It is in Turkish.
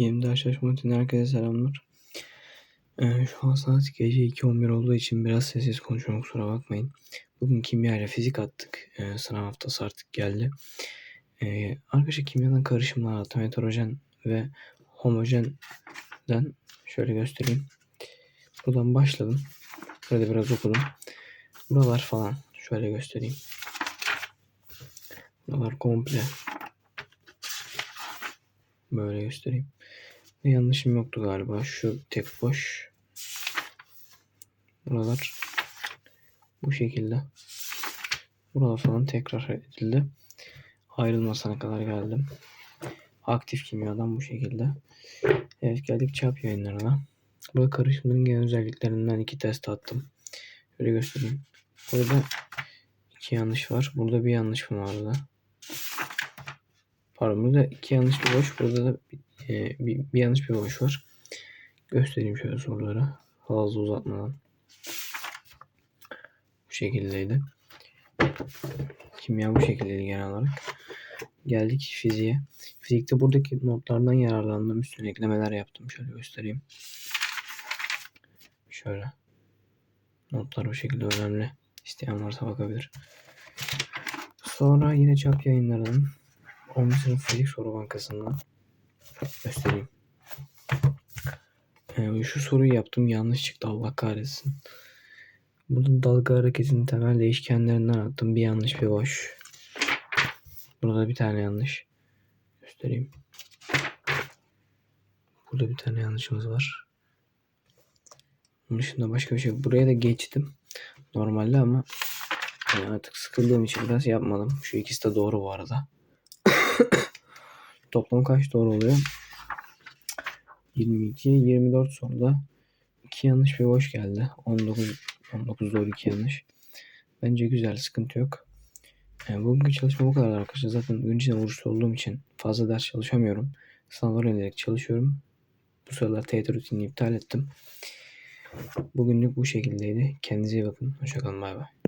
Yeni çalışma için herkese selamlar. Ee, şu an saat gece 2.11 olduğu için biraz sessiz konuşuyorum kusura bakmayın. Bugün kimya ile fizik attık. Ee, sınav haftası artık geldi. Ee, arkadaşlar kimyadan karışımlar attım. Heterojen ve homojenden şöyle göstereyim. Buradan başladım. Burada biraz okudum. Buralar falan şöyle göstereyim. Buralar komple Böyle göstereyim. Yanlışım yoktu galiba. Şu tek boş. Buralar bu şekilde. Buralar falan tekrar edildi. Ayrılmasına kadar geldim. Aktif kimyadan bu şekilde. Evet geldik çap yayınlarına. Burada karışımların genel özelliklerinden iki test attım. Şöyle göstereyim. Burada iki yanlış var. Burada bir yanlış vardı? Pardon burada iki yanlış bir boş. Burada da bir, e, bir, bir yanlış bir boş var. Göstereyim şöyle soruları. Fazla uzatmadan. Bu şekildeydi. Kimya bu şekildeydi genel olarak. Geldik fiziğe. Fizikte buradaki notlardan yararlandım. Üstüne eklemeler yaptım. Şöyle göstereyim. Şöyle. Notlar bu şekilde önemli. İsteyen varsa bakabilir. Sonra yine çap yayınlarının 10. sınıf fizik soru bankasından göstereyim. Ee, şu soruyu yaptım yanlış çıktı Allah kahretsin. Burada dalga hareketinin temel değişkenlerinden attım. Bir yanlış bir boş. Burada bir tane yanlış. Göstereyim. Burada bir tane yanlışımız var. Bunun dışında başka bir şey yok. Buraya da geçtim. Normalde ama yani artık sıkıldığım için biraz yapmadım. Şu ikisi de doğru bu arada. Toplam kaç doğru oluyor? 22, 24 soruda 2 yanlış bir boş geldi. 19, 19 doğru 2 yanlış. Bence güzel, sıkıntı yok. Yani bugünkü çalışma bu kadar arkadaşlar. Zaten gün içinde oruçlu olduğum için fazla ders çalışamıyorum. Sınavlara yönelik çalışıyorum. Bu sıralar TYT rutinini iptal ettim. Bugünlük bu şekildeydi. Kendinize iyi bakın. Hoşçakalın. Bay bay.